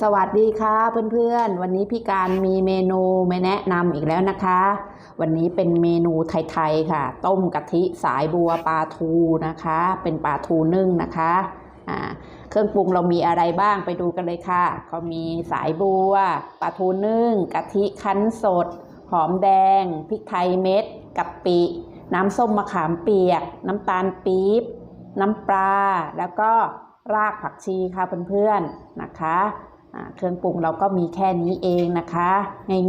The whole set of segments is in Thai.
สวัสดีค่ะเพื่อนๆ วันนี้พี่การมีเมนูมาแนะนำอีกแล้วนะคะ วันนี้เป็นเมนูไทยๆค่ะ ต้มกะทิสายบัวปลาทูนะคะ เป็นปลาทูนึ่งนะคะอ่าเครื่องปรุงเรามีอะไรบ้างไปดูกันเลยค่ะก็มีสายบัวปลาทูนึ่งกะทิคั้นสด หอมแดงพริกไทยเม็ดกะปิ น้ำส้มมะขามเปียก น้ำตาลปี๊บ น้ำปลาแล้วก็รากผักชีค่ะเพื่อนๆนะคะ เครื่องปรุงเราก็มีแค่นี้เองนะคะ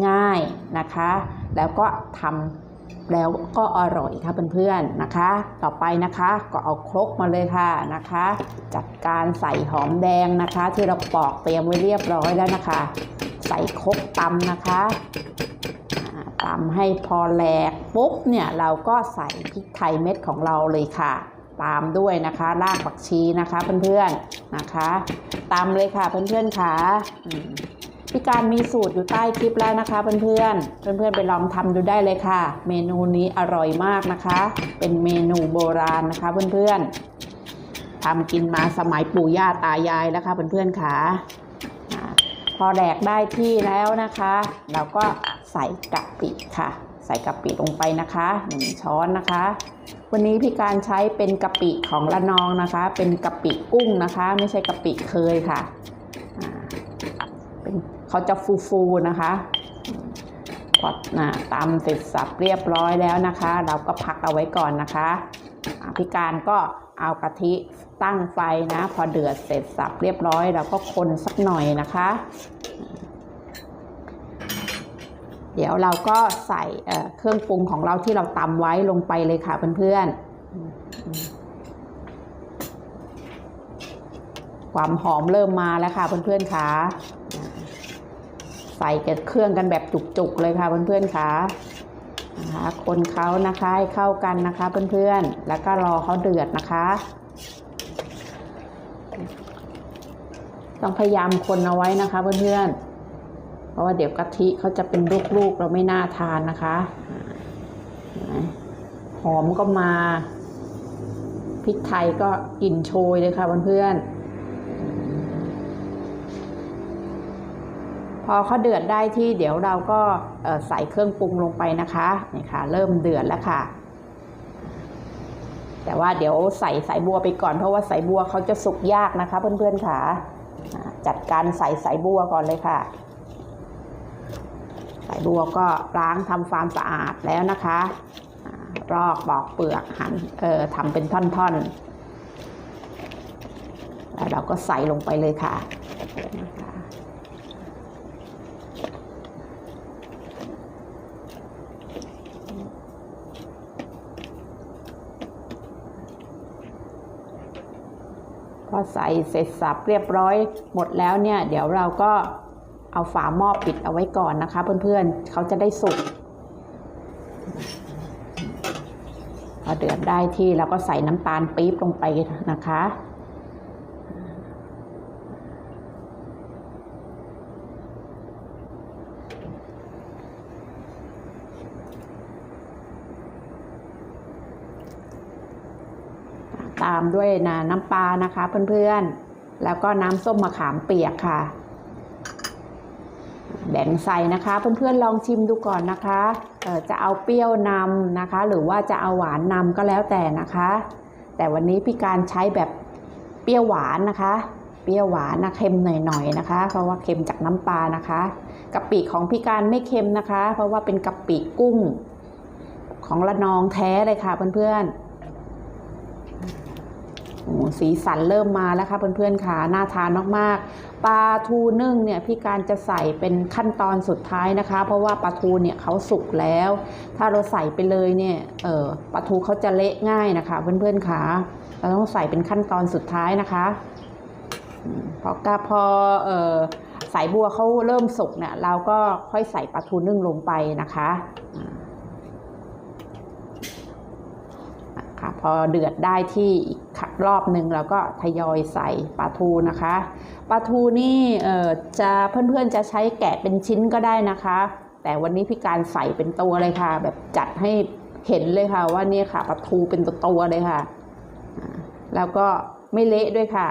ง่ายๆนะคะ แล้วก็ทำแล้วก็อร่อยค่ะเพื่อนๆนะคะ ต่อไปนะคะก็เอาครกมาเลยค่ะนะคะ จัดการใส่หอมแดงนะคะ ที่เราปอกเตรียมไว้เรียบร้อยแล้วนะคะ ใส่ครกตำนะคะอ่าตำให้พอแหลกปุ๊บเนี่ยเราก็ใส่พริกไทยเม็ดของเราเลยค่ะ ตามด้วยนะคะรากผักชีนะคะเพื่อนๆนะคะตามเลยค่ะเพื่อนๆค่ะพี่การมีสูตรอยู่ใต้คลิปแล้วนะคะเพื่อนๆเพื่อนๆไปลองทำดูได้เลยค่ะ เมนูนี้อร่อยมากนะคะ เป็นเมนูโบราณนะคะเพื่อนๆทำกินมาสมัยปู่ย่าตายายแล้วค่ะเพื่อนๆค่ะพอแดกได้ที่แล้วนะคะ เราก็ใส่กะปิค่ะ ใส่กะปิลงไปนะคะหนึ่งช้อนนะคะ วันนี้พี่การใช้เป็นกะปิของละนองนะคะ เป็นกะปิกุ้งนะคะ ไม่ใช่กะปิเคยค่ะเป็นเขาจะฟูๆนะคะพอนะตำเสร็จสับเรียบร้อยแล้วนะคะ เราก็พักเอาไว้ก่อนนะคะพี่การก็เอากะทิตั้งไฟนะ พอเดือดเสร็จสับเรียบร้อยเราก็คนสักหน่อยนะคะ เดี๋ยวเราก็ใส่เครื่องปรุงของเราที่เราตำไว้ลงไปเลยค่ะเพื่อนๆ ความหอมเริ่มมาแล้วค่ะเพื่อนๆค่ะใส่กับเครื่องกันแบบจุกๆเลยค่ะเพื่อนๆค่ะนะคะคนเขานะคะให้เข้ากันนะคะเพื่อนๆ แล้วก็รอเขาเดือดนะคะ ต้องพยายามคนเอาไว้นะคะเพื่อนๆ เพราะว่าเดี๋ยวกะทิเขาจะเป็นลูกๆเราไม่น่าทานนะคะหอมก็มาพริกไทยก็กลิ่นโชยเลยค่ะเพื่อนๆพอเขาเดือดได้ที่เดี๋ยวเราก็ใส่เครื่องปรุงลงไปนะคะนี่ค่ะ เริ่มเดือดแล้วค่ะ แต่ว่าเดี๋ยวใส่สายบัวไปก่อนเพราะว่าสายบัวเขาจะสุกยากนะคะ เพื่อนๆค่ะอ่าจัดการใส่สายบัวก่อนเลยค่ะายบัวก็ล้างทำความสะอาดแล้วนะคะรอกปอกเปลือกหั่นเอ่อทำเป็นท่อนๆ แล้วเราก็ใส่ลงไปเลยค่ะ พอใส่เสร็จสับเรียบร้อยหมดแล้วเนี่ย เดี๋ยวเราก็ เอาฝาหม้อปิดเอาไว้ก่อนนะคะ เพื่อนๆเขาจะได้สุกพอเดือดได้ที่เราก็ใส่น้ำตาลปี๊บลงไปนะคะ ตามด้วยนะน้ำปลานะคะเพื่อนๆ แล้วก็น้ำส้มมะขามเปียกค่ะ แบ่งใส่นะคะ เพื่อนๆลองชิมดูก่อนนะคะจะเอาเปรี้ยวนำนะคะ หรือว่าจะเอาหวานนำก็แล้วแต่นะคะ แต่วันนี้พี่การใช้แบบเปรี้ยวหวานนะคะ เปรี้ยวหวานนะเค็มหน่อยๆนะคะ เพราะว่าเค็มจากน้ำปลานะคะกะปิของพี่การไม่เค็มนะคะ เพราะว่าเป็นกะปิกุ้ง ของละนองแท้เลยค่ะเพื่อนๆ โอ้สีสันเริ่มมาแล้วค่ะเพื่อนๆค่ะน่าทานมากๆปลาทูนึ่งเนี่ยพี่การจะใส่เป็นขั้นตอนสุดท้ายนะคะ เพราะว่าปลาทูเนี่ยเขาสุกแล้ว ถ้าเราใส่ไปเลยเนี่ยเออปลาทูเขาจะเละง่ายนะคะ เพื่อนๆค่ะเราต้องใส่เป็นขั้นตอนสุดท้ายนะคะพอกาพอเออสายบัวเขาเริ่มสุกเนี่ยเราก็ค่อยใส่ปลาทูนึ่งลงไปนะคะอ่า ค่ะพ อเดือดได้ที่อีกรอบหนึ่งเราก็ทยอยใส่ปลาทูนะคะปลาทูนี่เออจะเพื่อนๆจะใช้แกะเป็นชิ้นก็ได้นะคะ แต่วันนี้พี่การใส่เป็นตัวเลยค่ะ แบบจัดให้เห็นเลยค่ะ ว่านี่ค่ะปลาทูเป็นตัวเลยค่ะ แล้วก็ไม่เละด้วยค่ะ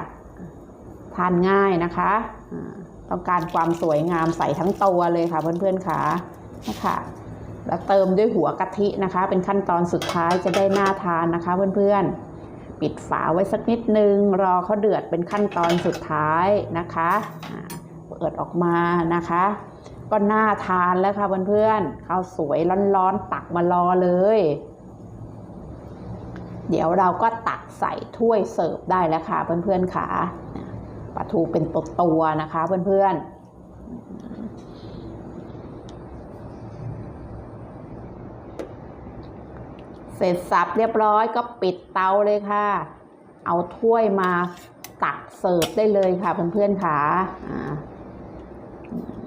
ทานง่ายนะคะต้องการความสวยงามใส่ทั้งตัวเลยค่ะเพื่อนๆค่ะนะคะ แล้วเติมด้วยหัวกะทินะคะ เป็นขั้นตอนสุดท้ายจะได้น่าทานนะคะเพื่อนๆ ปิดฝาไว้สักนิดนึง รอเขาเดือดเป็นขั้นตอนสุดท้ายนะคะเปิดออกมานะคะ ก็น่าทานแล้วค่ะเพื่อนๆข้าวสวยร้อนๆตักมารอเลย เดี๋ยวเราก็ตักใส่ถ้วยเสิร์ฟได้แล้วค่ะเพื่อนๆค่ะปลาทูเป็นตัวๆนะคะเพื่อนๆ เสร็จสับเรียบร้อยก็ปิดเตาเลยค่ะ เอาถ้วยมาตักเสิร์ฟได้เลยค่ะเพื่อนๆค่ะอ่า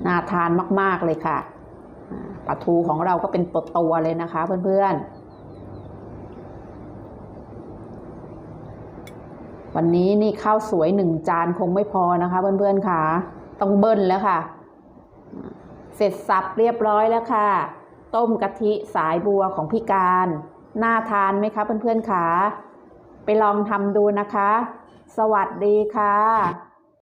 น่าทานมากๆเลยค่ะปลาทูของเราก็เป็นตัวๆเลยนะคะ เพื่อนๆ วันนี้นี่ข้าวสวยหนึ่งจานคงไม่พอนะคะ เพื่อนๆค่ะ ต้องเบิ้ลแล้วค่ะ เสร็จสับเรียบร้อยแล้วค่ะ ต้มกะทิสายบัวของพี่การ น่าทานไหมคะเพื่อนๆขาไปลองทำดูนะคะ สวัสดีค่ะ